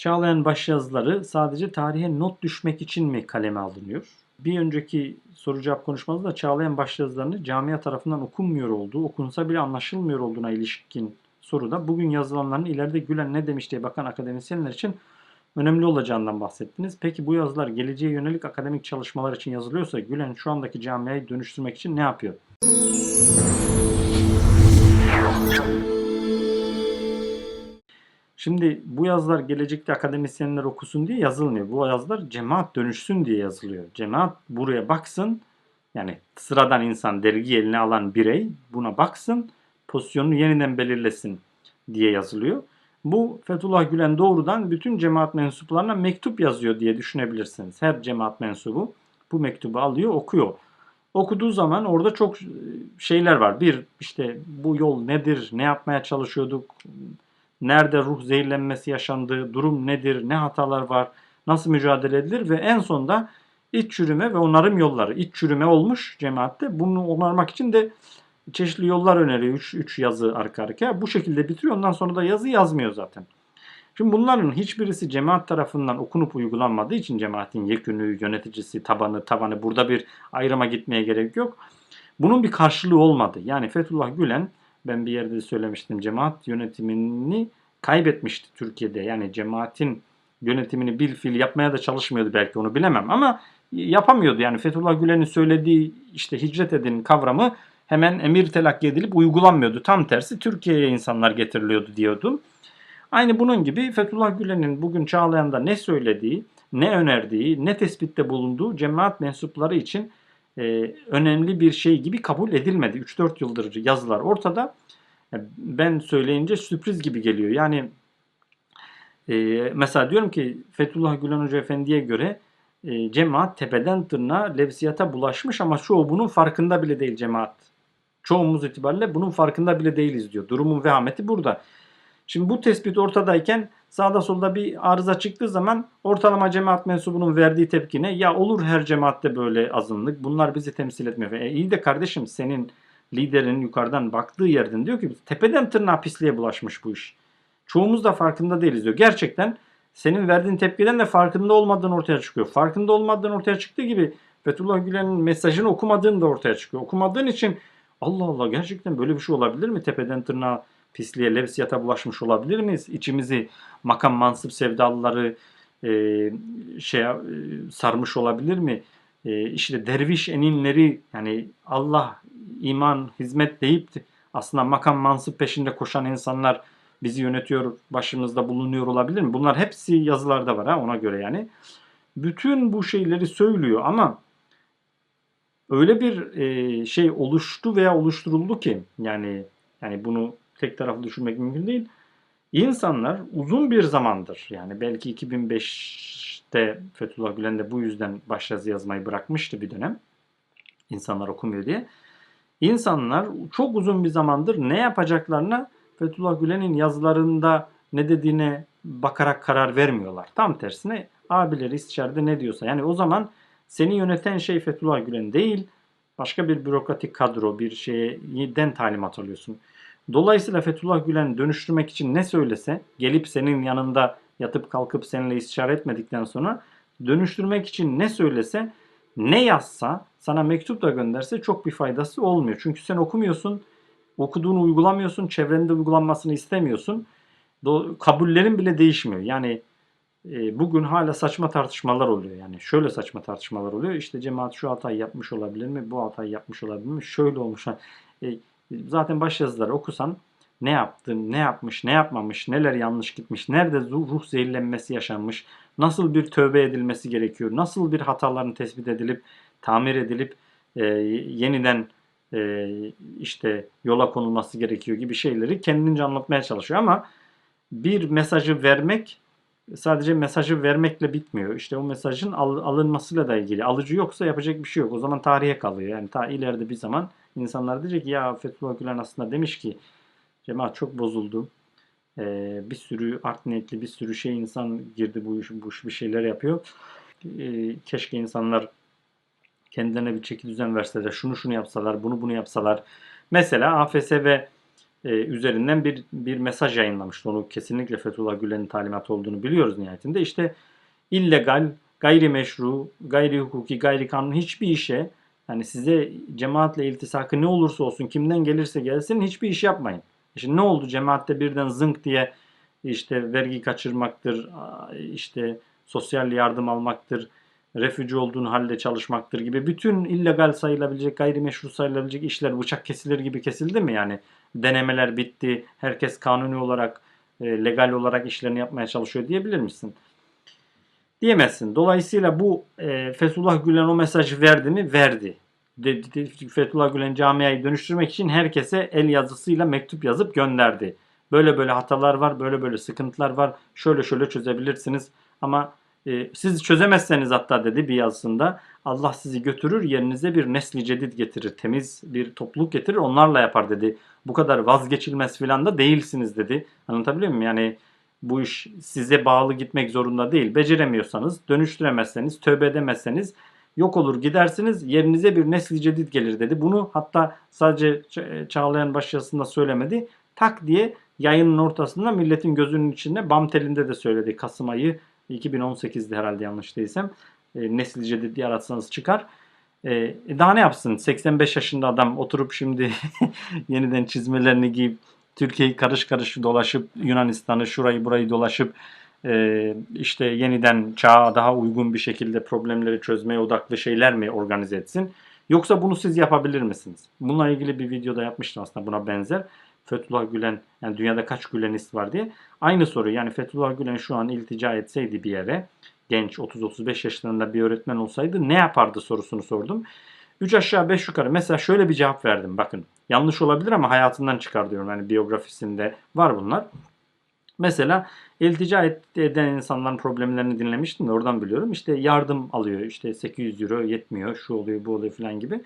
Çağlayan başyazıları sadece tarihe not düşmek için mi kaleme alınıyor? Bir önceki soru cevap konuşmamızda Çağlayan başyazılarını camia tarafından okunmuyor olduğu, okunsa bile anlaşılmıyor olduğuna ilişkin soruda bugün yazılanların ileride Gülen ne demiş diye bakan akademisyenler için önemli olacağından bahsettiniz. Peki bu yazılar geleceğe yönelik akademik çalışmalar için yazılıyorsa Gülen şu andaki camiayı dönüştürmek için ne yapıyor? Şimdi bu yazılar gelecekte akademisyenler okusun diye yazılmıyor. Bu yazılar cemaat dönüşsün diye yazılıyor. Cemaat buraya baksın. Yani sıradan insan dergi eline alan birey buna baksın. Pozisyonunu yeniden belirlesin diye yazılıyor. Bu Fethullah Gülen doğrudan bütün cemaat mensuplarına mektup yazıyor diye düşünebilirsiniz. Her cemaat mensubu bu mektubu alıyor, okuyor. Okuduğu zaman orada çok şeyler var. Bir işte bu yol nedir, ne yapmaya çalışıyorduk, nerede ruh zehirlenmesi yaşandı, durum nedir, ne hatalar var, nasıl mücadele edilir ve en sonunda iç çürüme ve onarım yolları. İç çürüme olmuş cemaatte. Bunu onarmak için de çeşitli yollar öneriyor. 3 3 yazı arka arkaya. Bu şekilde bitiriyor. Ondan sonra da yazı yazmıyor zaten. Şimdi bunların hiçbirisi cemaat tarafından okunup uygulanmadığı için cemaatin yekünü, yöneticisi, tabanı, tavanı burada bir ayrıma gitmeye gerek yok. Bunun bir karşılığı olmadı. Yani Fethullah Gülen ben bir yerde söylemiştim cemaat yönetimini kaybetmişti Türkiye'de. Yani cemaatin yönetimini bil fil yapmaya da çalışmıyordu belki onu bilemem ama yapamıyordu. Yani Fethullah Gülen'in söylediği işte hicret edin kavramı hemen emir telakki edilip uygulanmıyordu. Tam tersi Türkiye'ye insanlar getiriliyordu diyordum. Aynı bunun gibi Fethullah Gülen'in bugün Çağlayan'da ne söylediği, ne önerdiği, ne tespitte bulunduğu cemaat mensupları için e, önemli bir şey gibi kabul edilmedi. 3-4 yıldır yazılar ortada. E, ben söyleyince sürpriz gibi geliyor. Yani e, mesela diyorum ki Fethullah Gülen Hoca Efendi'ye göre e, cemaat tepeden tırnağa levsiyata bulaşmış ama çoğu bunun farkında bile değil cemaat. Çoğumuz itibariyle bunun farkında bile değiliz diyor. Durumun vehameti burada. Şimdi bu tespit ortadayken sağda solda bir arıza çıktığı zaman ortalama cemaat mensubunun verdiği tepkine ya olur her cemaatte böyle azınlık bunlar bizi temsil etmiyor. E iyi de kardeşim senin liderin yukarıdan baktığı yerden diyor ki tepeden tırnağa pisliğe bulaşmış bu iş. Çoğumuz da farkında değiliz diyor. Gerçekten senin verdiğin tepkiden de farkında olmadığın ortaya çıkıyor. Farkında olmadığın ortaya çıktığı gibi Fethullah Gülen'in mesajını okumadığın da ortaya çıkıyor. Okumadığın için Allah Allah gerçekten böyle bir şey olabilir mi? Tepeden tırnağa pisliğe, levsiyata bulaşmış olabilir miyiz? İçimizi makam mansıp sevdalıları e, şey e, sarmış olabilir mi? E, işte derviş eninleri yani Allah, iman, hizmet deyip aslında makam mansıp peşinde koşan insanlar bizi yönetiyor, başımızda bulunuyor olabilir mi? Bunlar hepsi yazılarda var ha ona göre yani. Bütün bu şeyleri söylüyor ama öyle bir e, şey oluştu veya oluşturuldu ki yani yani bunu tek taraflı düşünmek mümkün değil. İnsanlar uzun bir zamandır yani belki 2005'te Fethullah Gülen de bu yüzden başyazı yazmayı bırakmıştı bir dönem. İnsanlar okumuyor diye. İnsanlar çok uzun bir zamandır ne yapacaklarına Fethullah Gülen'in yazılarında ne dediğine bakarak karar vermiyorlar. Tam tersine abileri istişarede ne diyorsa. Yani o zaman seni yöneten şey Fethullah Gülen değil, başka bir bürokratik kadro, bir şeyden talimat alıyorsun. Dolayısıyla Fethullah Gülen dönüştürmek için ne söylese, gelip senin yanında yatıp kalkıp seninle istişare etmedikten sonra dönüştürmek için ne söylese, ne yazsa, sana mektup da gönderse çok bir faydası olmuyor. Çünkü sen okumuyorsun, okuduğunu uygulamıyorsun, çevrende uygulanmasını istemiyorsun. Do- kabullerin bile değişmiyor. Yani e, bugün hala saçma tartışmalar oluyor. Yani şöyle saçma tartışmalar oluyor. İşte cemaat şu hatayı yapmış olabilir mi? Bu hatayı yapmış olabilir mi? Şöyle olmuş. E, zaten başyazıları okusan ne yaptın, ne yapmış, ne yapmamış, neler yanlış gitmiş, nerede ruh zehirlenmesi yaşanmış, nasıl bir tövbe edilmesi gerekiyor, nasıl bir hataların tespit edilip, tamir edilip e, yeniden e, işte yola konulması gerekiyor gibi şeyleri kendince anlatmaya çalışıyor ama bir mesajı vermek sadece mesajı vermekle bitmiyor. İşte o mesajın al, alınmasıyla da ilgili. Alıcı yoksa yapacak bir şey yok. O zaman tarihe kalıyor. Yani ta ileride bir zaman insanlar diyecek ki ya Fethullah Gülen aslında demiş ki cemaat çok bozuldu. Ee, bir sürü art niyetli bir sürü şey insan girdi bu iş, bu iş bir şeyler yapıyor. Ee, keşke insanlar kendilerine bir çeki düzen verseler, şunu şunu yapsalar, bunu bunu yapsalar. Mesela AFS ve e, üzerinden bir bir mesaj yayınlamıştı. Onu kesinlikle Fethullah Gülen'in talimatı olduğunu biliyoruz nihayetinde. İşte illegal, gayrimeşru, gayri hukuki, gayri kanun hiçbir işe yani size cemaatle iltisakı ne olursa olsun kimden gelirse gelsin hiçbir iş yapmayın. Şimdi ne oldu cemaatte birden zınk diye işte vergi kaçırmaktır, işte sosyal yardım almaktır, refüji olduğun halde çalışmaktır gibi bütün illegal sayılabilecek, gayrimeşru sayılabilecek işler bıçak kesilir gibi kesildi mi yani? Denemeler bitti, herkes kanuni olarak, e, legal olarak işlerini yapmaya çalışıyor diyebilir misin? Diyemezsin. Dolayısıyla bu e, Fethullah Gülen o mesajı verdi mi? Verdi. De, de, Fethullah Gülen camiayı dönüştürmek için herkese el yazısıyla mektup yazıp gönderdi. Böyle böyle hatalar var, böyle böyle sıkıntılar var. Şöyle şöyle çözebilirsiniz. Ama e, siz çözemezseniz hatta dedi bir yazısında Allah sizi götürür yerinize bir nesli cedid getirir. Temiz bir topluluk getirir onlarla yapar dedi. Bu kadar vazgeçilmez filan da değilsiniz dedi. Anlatabiliyor muyum? Yani bu iş size bağlı gitmek zorunda değil. Beceremiyorsanız, dönüştüremezseniz, tövbe edemezseniz yok olur gidersiniz yerinize bir nesli cedid gelir dedi. Bunu hatta sadece Çağlayan başyazısında söylemedi. Tak diye yayının ortasında milletin gözünün içinde bam telinde de söyledi. Kasım ayı 2018'de herhalde yanlış değilsem. E, nesil cedid diye aratsanız çıkar. E, daha ne yapsın? 85 yaşında adam oturup şimdi yeniden çizmelerini giyip Türkiye'yi karış karış dolaşıp Yunanistan'ı şurayı burayı dolaşıp e, işte yeniden çağa daha uygun bir şekilde problemleri çözmeye odaklı şeyler mi organize etsin? Yoksa bunu siz yapabilir misiniz? Bununla ilgili bir videoda yapmıştım aslında buna benzer. Fethullah Gülen yani dünyada kaç Gülenist var diye. Aynı soru yani Fethullah Gülen şu an iltica etseydi bir yere genç 30-35 yaşlarında bir öğretmen olsaydı ne yapardı sorusunu sordum. 3 aşağı 5 yukarı mesela şöyle bir cevap verdim bakın. Yanlış olabilir ama hayatından çıkar diyorum. Yani biyografisinde var bunlar. Mesela iltica eden insanların problemlerini dinlemiştim de oradan biliyorum. İşte yardım alıyor. işte 800 euro yetmiyor. Şu oluyor bu oluyor falan gibi.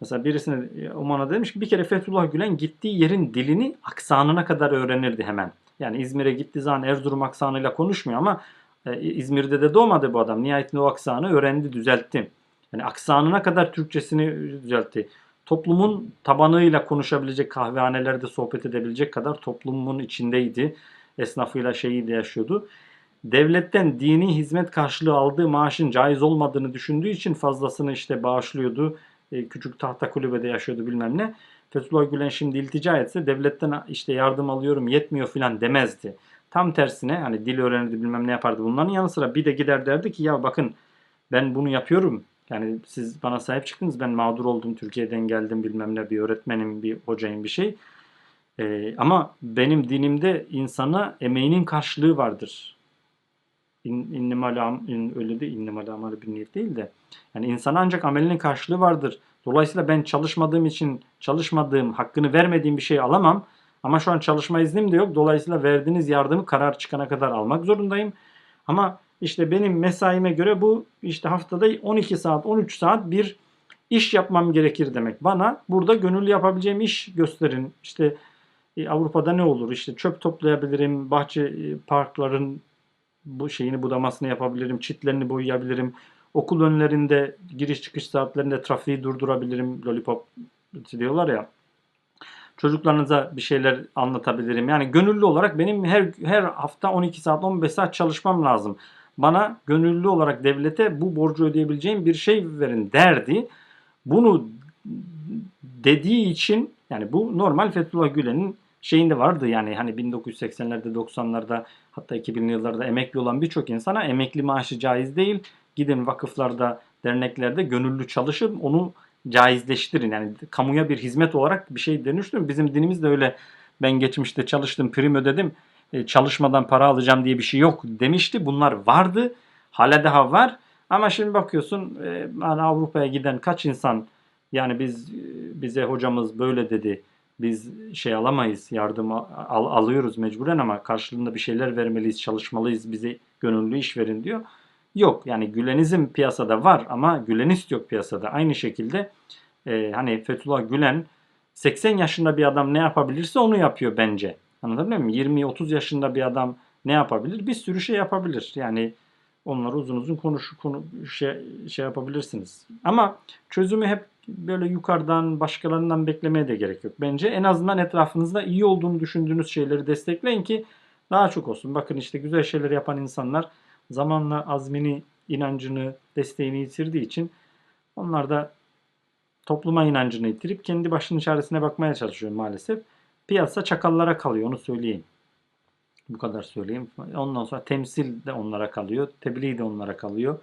Mesela birisine Oman'a demiş ki bir kere Fethullah Gülen gittiği yerin dilini aksanına kadar öğrenirdi hemen. Yani İzmir'e gittiği zaman Erzurum aksanıyla konuşmuyor ama e, İzmir'de de doğmadı bu adam. Nihayetinde o aksanı öğrendi, düzeltti. Yani aksanına kadar Türkçesini düzeltti. Toplumun tabanıyla konuşabilecek, kahvehanelerde sohbet edebilecek kadar toplumun içindeydi. Esnafıyla şeyiyle yaşıyordu. Devletten dini hizmet karşılığı aldığı maaşın caiz olmadığını düşündüğü için fazlasını işte bağışlıyordu. E, küçük tahta kulübede yaşıyordu bilmem ne. Fethullah Gülen şimdi iltica etse devletten işte yardım alıyorum yetmiyor filan demezdi. Tam tersine hani dil öğrenirdi bilmem ne yapardı. Bunların yanı sıra bir de gider derdi ki ya bakın ben bunu yapıyorum. Yani siz bana sahip çıktınız ben mağdur oldum Türkiye'den geldim bilmem ne bir öğretmenim bir hocayım bir şey. Ee, ama benim dinimde insana emeğinin karşılığı vardır. İn, innimal in, öyle de innimal amalı bir niyet değil de. Yani insana ancak amelinin karşılığı vardır. Dolayısıyla ben çalışmadığım için çalışmadığım, hakkını vermediğim bir şey alamam. Ama şu an çalışma iznim de yok. Dolayısıyla verdiğiniz yardımı karar çıkana kadar almak zorundayım. Ama işte benim mesaime göre bu işte haftada 12 saat, 13 saat bir iş yapmam gerekir demek. Bana burada gönüllü yapabileceğim iş gösterin. İşte e, Avrupa'da ne olur? İşte çöp toplayabilirim, bahçe e, parkların bu şeyini budamasını yapabilirim, çitlerini boyayabilirim. Okul önlerinde giriş çıkış saatlerinde trafiği durdurabilirim. Lollipop diyorlar ya. Çocuklarınıza bir şeyler anlatabilirim. Yani gönüllü olarak benim her her hafta 12 saat 15 saat çalışmam lazım. Bana gönüllü olarak devlete bu borcu ödeyebileceğim bir şey verin derdi. Bunu dediği için yani bu normal Fethullah Gülen'in şeyinde vardı yani hani 1980'lerde 90'larda hatta 2000'li yıllarda emekli olan birçok insana emekli maaşı caiz değil. Gidin vakıflarda, derneklerde gönüllü çalışın onu caizleştirin. Yani kamuya bir hizmet olarak bir şey dönüştürün. Bizim dinimiz de öyle ben geçmişte çalıştım, prim ödedim, çalışmadan para alacağım diye bir şey yok demişti. Bunlar vardı. Hala daha var. Ama şimdi bakıyorsun yani Avrupa'ya giden kaç insan yani biz bize hocamız böyle dedi. Biz şey alamayız, yardım al, alıyoruz mecburen ama karşılığında bir şeyler vermeliyiz, çalışmalıyız, bize gönüllü iş verin diyor. Yok yani Gülenizm piyasada var ama Gülenist yok piyasada. Aynı şekilde e, hani Fethullah Gülen 80 yaşında bir adam ne yapabilirse onu yapıyor bence. Anlatabiliyor muyum? 20-30 yaşında bir adam ne yapabilir? Bir sürü şey yapabilir. Yani onları uzun uzun konuş konu şey, şey yapabilirsiniz. Ama çözümü hep böyle yukarıdan başkalarından beklemeye de gerek yok. Bence en azından etrafınızda iyi olduğunu düşündüğünüz şeyleri destekleyin ki daha çok olsun. Bakın işte güzel şeyler yapan insanlar zamanla azmini, inancını, desteğini yitirdiği için onlar da topluma inancını yitirip kendi başının çaresine bakmaya çalışıyor maalesef. Piyasa çakallara kalıyor onu söyleyeyim. Bu kadar söyleyeyim. Ondan sonra temsil de onlara kalıyor. Tebliğ de onlara kalıyor.